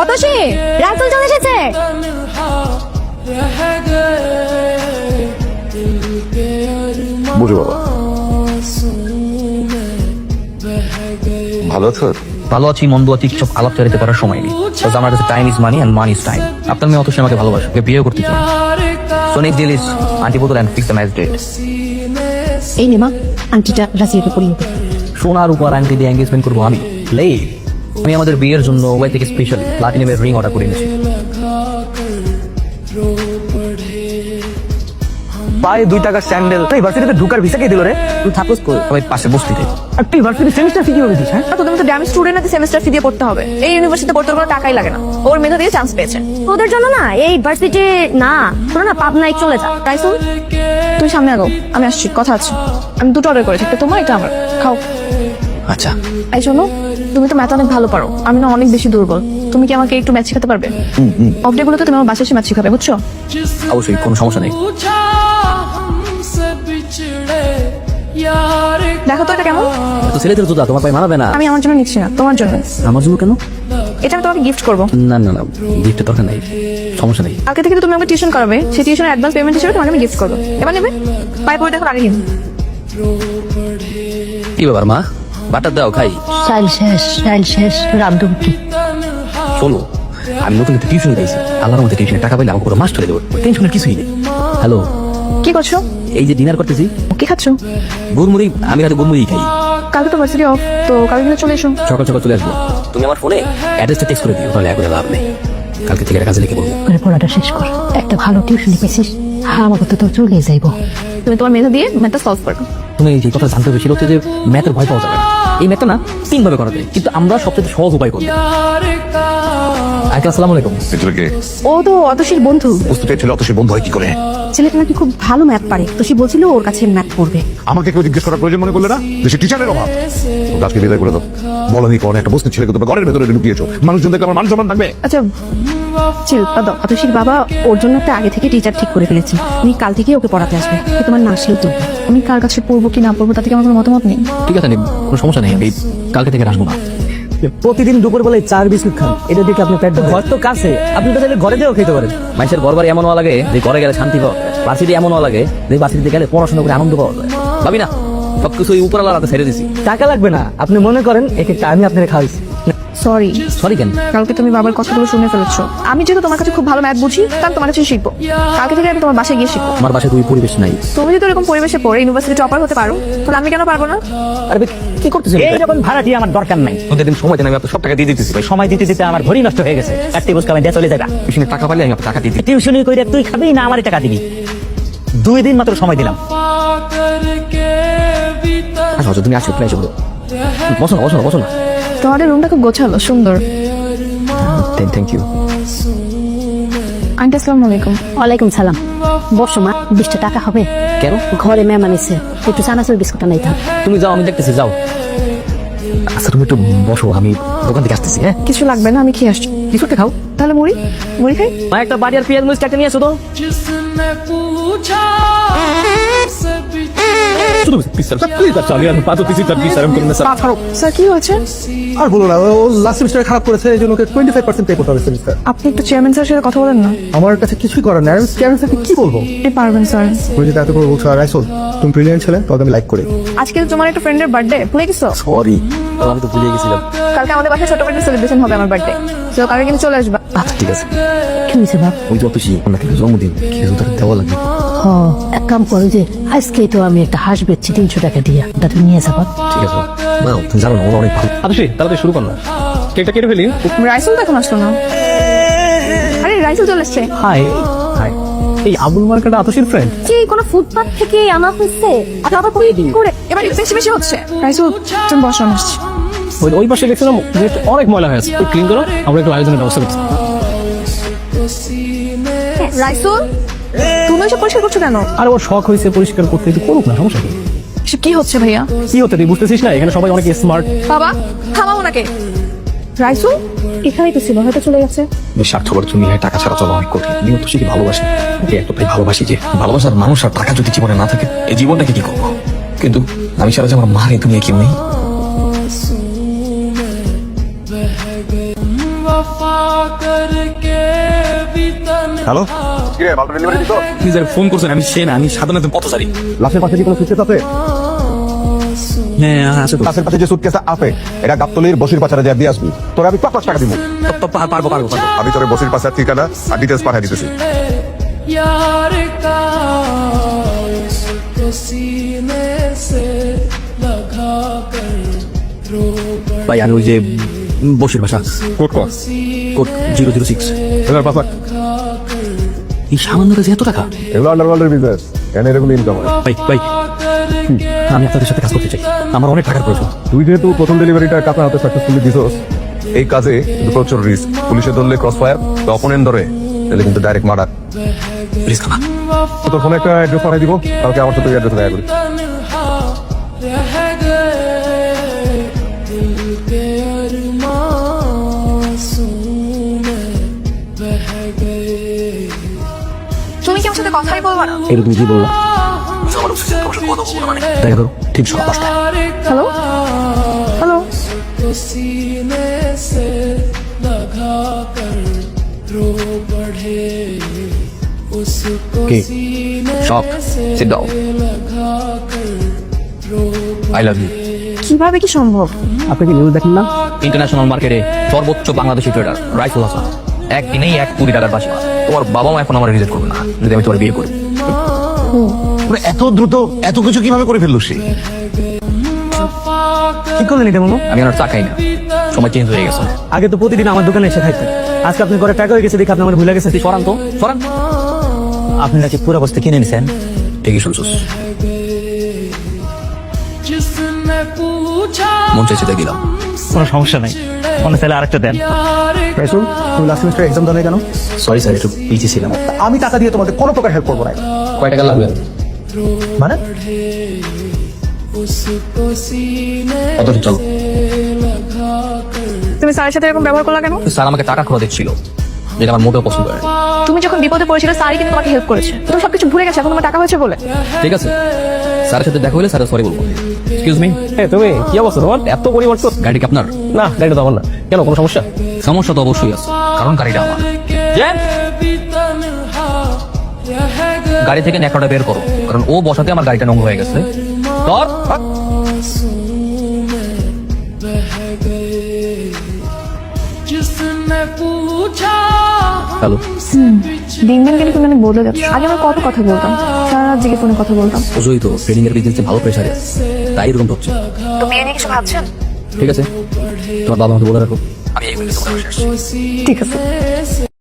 অতসী রাতুল চলে এসেছে। বুঝো বাবা। ভালো আছো? ভালো আছি মন্দ আছি সব আলাপ চালিতে করার সময় নেই। আমার কাছে time is money and money is time আপনার মেয়ে অতসী আমাকে ভালোবাসে ওকে বিয়ে করতে চাই so next deal is aunty বোতল and fix the match date এই নেমা আন্টিটা রাজিয়াকে পরিয়ে সোনার উপর আন্টি দিয়ে এঙ্গেজমেন্ট করব আমি। লে আমি আমাদের বিয়ের জন্য ওয়াই থেকে স্পেশাল প্লাটিনামের রিং অর্ডার করে এনেছি। পায়ে দুই টাকার স্যান্ডেল তাই ভার্সিটিতে ঢুকার ভিসা কে দিল রে? তুই থাকোস কই? সবাই পাশে বসতিতে। আর তুই ভার্সিটি সেমিস্টার ফি কীভাবে দিস হ্যাঁ? তোদের মতো ড্যামেজ স্টুডেন্ট নাকি সেমিস্টার ফি দিয়ে পড়তে হবে। এই ইউনিভার্সিটিতে পড়তে কোনো টাকাই লাগে না। ওর মেধা দিয়ে চান্স পেয়েছে। ওদের জন্য না এই ভার্সিটি না তোরা না পাবনায় চলে যা। রাইসুল তুই সামনে আগো আমি আসছি কথা আছে। আমি দুটো অর্ডার করেছি একটা তোমার এটা আমার। খাও। আচ্ছা। এই শোনো তুমি তো ম্যাথ অনেক ভালো পারো। আমি না অনেক বেশি দুর্বল। তুমি কি আমাকে একটু ম্যাথ শেখাতে পারবে? অফ ডে গুলোতে তুমি আমার বাসায় এসে ম্যাথ শেখাবে বুঝছ? অবশ্যই কোনো সমস্যা নেই। দেখো তো এটা কেমন? তো ছেলেদের জুতা তোমার পায়ে মানাবে না। আমি আমার জন্য নিচ্ছি না তোমার জন্য। আমার জন্য কেন? এটা আমি তোমাকে গিফট করব। না না না গিফটের দরকার নেই। সমস্যা নেই। আগে থেকে তুমি আমাকে টিউশন করাবে সেই টিউশনের অ্যাডভান্স পেমেন্ট হিসেবে তোমাকে আমি গিফট করব। এবার নেবে? পাই পরে দেখো আগে কি ব্যাপার মা? বাটার দাও খাই। স্টাইল শেষ স্টাইল শেষ রামদুম কি শোনো আমি নতুন একটা টিউশন পেয়েছি আল্লাহর মধ্যে টিউশনে টাকা পাইলে আমাকে পুরো মাস চলে দেবো। টেনশনের কিছুই নেই। হ্যালো কি করছ? এই যে ডিনার করতেছি। কি খাচ্ছো? গুড়মুড়ি আমি রাতে গুড়মুড়ি খাই। কালকে তো ভার্সিটি অফ তো কালকে চলে এসো। সকাল সকাল চলে আসব। তুমি আমার ফোনে অ্যাড্রেসটা টেক্সট করে দিও তাহলে এখন লাভ নেই। কালকে থেকে একটা কাজে লিখে বলব করে পড়াটা শেষ কর। একটা ভালো টিউশন পেয়েছিস হ্যাঁ আমাকে তো তোর চলে যাইবো। তুমি তোমার মেধা দিয়ে ম্যাথটা সলভ করো। তুমি যে কথা জানতে হচ্ছে যে ম্যাথের ভয় পাওয়া যাবে না। এই ম্যাথটা না তিন ভাবে করা যায়। কিন্তু আমরা সবচেয়ে সহজ উপায় করি আঙ্কেল আসসালামু আলাইকুম। ছেলেকে ও তো অতসীর বন্ধু। বুঝতে পেরেছিল অত বন্ধু হয় কি করে? ছেলেটা নাকি খুব ভালো ম্যাথ পারে। তো সে বলছিল ওর কাছে ম্যাথ পড়বে। আমাকে কেউ জিজ্ঞেস করার প্রয়োজন মনে করলে না? দেশে টিচারের অভাব। তো আজকে বিদায় করে দাও। বলনি কোন একটা বস্তির ছেলেকে তোমার ঘরের ভেতরে লুকিয়েছো। মানুষজন দেখলে আমার মান সম্মান থাকবে? আচ্ছা চিল দাও অতসীর বাবা ওর জন্য একটা আগে থেকে টিচার ঠিক করে ফেলেছে। তুমি কাল থেকে ওকে পড়াতে আসবে। তোমার না আসলেও চলবে আমি কার কাছে পড়ব কি না পড়ব তাতে কি আমার কোনো মতামত নেই? ঠিক আছে কোনো সমস্যা নেই আমি কালকে থেকে আসব না। প্রতিদিন দুপুর বেলায় চার বিস্কুট খান এটা দেখে আপনি পেট ঘর তো কাছে আপনি তো চাইলে ঘরে যেও খেতে পারেন। মানুষের ঘর বাড়ি এমন হওয়া লাগে যে ঘরে গেলে শান্তি পাওয়া যায়। বাসিতে এমন হওয়া লাগে যে বাসিতে গেলে পড়াশোনা করে আনন্দ পাওয়া যায়। ভাবি না সবকিছু ওই উপরালার হাতে ছেড়ে দিছি। টাকা লাগবে না আপনি মনে করেন এক একটা আমি আপনার খাওয়াইছি। সরি সরি কেন কালকে তুমি বাবার কথাগুলো শুনে ফেলেছো। আমি যেহেতু তোমার কাছে খুব ভালো ম্যাথ বুঝি তাহলে তোমার কাছে শিখব। কালকে থেকে আমি তোমার বাসায় গিয়ে শিখব। আমার বাসায় তুই পরিবেশ নাই। তুমি যদি এরকম পরিবেশে পড়ে ইউনিভার্সিটি টপার হতে পারো তাহলে আমি কেন পারব না? আরে কি করতেছেন এই যখন ভাড়া দিয়ে আমার দরকার নাই ওদের দিন সময় দেন আমি আপনার সব টাকা দিয়ে দিতেছি ভাই। সময় দিতে দিতে আমার ঘড়ি নষ্ট হয়ে গেছে। চারটে বসে আমি দিয়ে চলে যাবা টিউশনে টাকা পাইলে আমি টাকা দিয়ে দিই। টিউশনি করে তুই খাবি না আমারই টাকা দিবি? দুই দিন মাত্র সময় দিলাম। আচ্ছা আচ্ছা, তুমি আসো প্রায় বলো বসো না বসো না বসো না। তোমাদের রুমটা খুব গোছালো সুন্দর। থ্যাংক ইউ আন্টি আসসালামু আলাইকুম। ওয়ালাইকুম সালাম। বসো মা বিশটা টাকা হবে। কেন? ঘরে মেহমান এসে একটু চানাচুর বিস্কুট নাই থাক তুমি যাও আমি দেখতেছি যাও। আচ্ছা তুমি একটু বসো আমি দোকান থেকে আসতেছি হ্যাঁ? কিছু লাগবে না আমি খেয়ে আসছি। কিছু খাও। তাহলে মুড়ি মুড়ি খাই? মা একটা বাড়ি আর পেঁয়াজ মরিচ একটা নিয়ে আসো তো। আর বলো না ও লাস্ট সেমিস্টারে খারাপ করেছে এই জন্য ওকে টোয়েন্টি ফাইভ পার্সেন্ট পে করতে হবে সেমিস্টার আপনি একটু চেয়ারম্যান স্যারের সাথে কথা বলেন না। আমার কাছে কিছুই করার নেই আমি চেয়ারম্যান স্যারকে কি বলব? আপনি পারবেন স্যার তুমি যদি এত করে বলছো আর রাইসল তুমি ব্রিলিয়ান্ট ছেলে তবে আমি লাইক করি। আজকে তো তোমার একটা ফ্রেন্ডের বার্থডে ভুলে গেছো সরি আমি তো ভুলে গেছিলাম। কালকে আমাদের বাসায় ছোট করে সেলিব্রেশন হবে আমার বার্থডে তো কালকে কিন্তু চলে আসবা। আচ্ছা ঠিক আছে। কি হয়েছে বাপ? ওই যত শি জন্মদিন কিছু তার দেওয়া লাগবে। হ এক কাম করো যে আজকেই তো আমি একটা হাঁস বেচছি তিনশো টাকা দিয়া। ওটা তুমি নিয়ে যাবা ঠিক আছে। মা তুমি জানো না ওরা অনেক ভালো। আদর্শী তাহলে শুরু কর না। কেকটা কেটে ফেলি। রাইসুল তো এখন আসলো না আরে রাইসুল চলে এসছে হাই হাই এই আবুল মার্কেটা আতসীর ফ্রেন্ড কি কোনো ফুটপাথ থেকে আনা হচ্ছে আচ্ছা আবার করে করে। এবার বেশি বেশি হচ্ছে। রাইসুল তুমি বসো আসছি। ওই ওই পাশে দেখছিলাম যে অনেক ময়লা হয়ে আছে। ক্লিন করো আমরা একটু আয়োজনের ব্যবস্থা করছি। রাইসুল তুমি এসব পরিষ্কার করছ কেন? আর ওর শখ হয়েছে পরিষ্কার করতে একটু করুক না সমস্যা কি? এসব কি হচ্ছে ভাইয়া? কি হতে তুই বুঝতেছিস না? এখানে সবাই অনেক স্মার্ট বাবা থামাও ওনাকে। রাইসুল এখানেই তো ছিল হয়তো চলে গেছে। স্বার্থপর তুমি টাকা ছাড়া চলো অনেক কঠিন। আমি তো শিখে ভালোবাসি? ওকে এতটাই ভালোবাসি যে ভালোবাসার মানুষ আর টাকা যদি জীবনে না থাকে এই জীবনটাকে কি করব? কিন্তু আমি সারা যে আমার মার এই দুনিয়া কেউ নেই। হ্যালো? কিরে মাল ডেলিভারি দিছো আপনি যারা ফোন করছেন আমি সে না আমি সাধারণত পথচারী লাশের পাশে কি কোনো সুটকেস আছে হ্যাঁ আছে তো লাশের পাশে যে সুটকেস আছে এটা গাবতলির বসির পাচারে যা দিয়ে আসবি তোরা আমি পাঁচ লাখ টাকা দিব পারবো পারবো পারবো আমি তোর বসির পাশার ঠিকানা আর ডিটেলস পাঠিয়ে দিতেছি यार का उसको सीने से लगा कर रो ভাই আমি ওই যে বসির ভাষা কোট কর কোড জিরো জিরো সিক্স এবার পাঁচ লাখ এই সামান্য কাজে এত টাকা? এগুলো আন্ডারওয়ার্ল্ডের বিজনেস এখানে এরকম ইনকাম হয়। ভাই ভাই আমি আপনাদের সাথে কাজ করতে চাই। আমার অনেক টাকার প্রয়োজন। তুই যেহেতু প্রথম ডেলিভারিটা কাপড় হাতে সাকসেসফুলি দিছস এই কাজে প্রচুর রিস্ক পুলিশে ধরলে ক্রস ফায়ার তো অপোনেন্ট ধরে তাহলে কিন্তু ডাইরেক্ট মার্ডার প্লিজ খানা তোর ফোনে একটা অ্যাড্রেস পাঠিয়ে দিব কালকে আমার সাথে অ্যাড্রেস দেখা করি। এরকম কি বললা দেখা করো ঠিক সকাল দশটায়। হ্যালো হ্যালো কীভাবে কি সম্ভব? আপনি কি নিউজ দেখেন না? ইন্টারন্যাশনাল মার্কেটে সর্বোচ্চ বাংলাদেশি ট্রেডার রাইফুল হাসান একদিনেই এক কোটি টাকার বাসি তোমার বাবা মা এখন আমার রিজেক্ট করবে না যদি আমি তোমার বিয়ে করি। মানে এত দ্রুত এত কিছু কীভাবে করে ফেলল সে? কি করলেন এটা মামু? আমি আর চা খাই না। সময় চেঞ্জ হয়ে গেছে। আগে তো প্রতিদিন আমার দোকানে এসে খাইতেন। আজকে আপনি ঘরে টাকা হয়ে গেছে দেখে আপনি আমার ভুলে গেছে। ফরান তো ফরান আপনি নাকি পুরো বস্তা কিনে নিছেন ঠিকই শুনছিস। মন চাইছে গেলাম কোনো সমস্যা নাই। মনে চাইলে আরেকটা দেন। রাইসুল তুমি লাস্ট সেমিস্টার এক্সাম দাও কেন? সরি স্যার একটু পিছিয়ে ছিলাম। আমি টাকা দিয়ে তোমাকে কোনো প্রকার হেল্প করব না কয় টাকা লাগবে? মানে? তুমি স্যারের সাথে এরকম ব্যবহার করলা কেন? স্যার আমাকে টাকা খোয়া দিচ্ছিল যেটা আমার মোটেও পছন্দ হয় তুমি যখন বিপদে পড়েছিল স্যারই কিন্তু তোমাকে হেল্প করেছে। তুমি সবকিছু ভুলে গেছে এখন তোমার টাকা হয়েছে বলে? ঠিক আছে। স্যারের সাথে দেখা হলে স্যার সরি বলব। এক্সকিউজ মি হ্যাঁ তুমি কি অবস্থা? তোমার এত পরিবর্তন গাড়ি কি আপনার না গাড়িটা তো আমার না। কেন কোনো সমস্যা? সমস্যা তো অবশ্যই আছে কারণ গাড়িটা আমার। গাড়ি থেকে ন্যাকড়াটা বের করো কারণ ও বসাতে আমার গাড়িটা নোংরা হয়ে গেছে। ধর হ্যালো। দিন দিন কিন্তু মানে বদলে যাচ্ছে। আগে আমরা কত কথা বলতাম? সারা রাত জেগে ফোনে কথা বলতাম। বুঝোই তো ট্রেডিং এর বিজনেসে ভালো প্রেশারে তাই এরকম হচ্ছে তো মেয়ে নিয়ে কিছু ভাবছেন? ঠিক আছে। তোমার বাবা আমাকে বলে রাখো। আমি এই ঠিক আছে।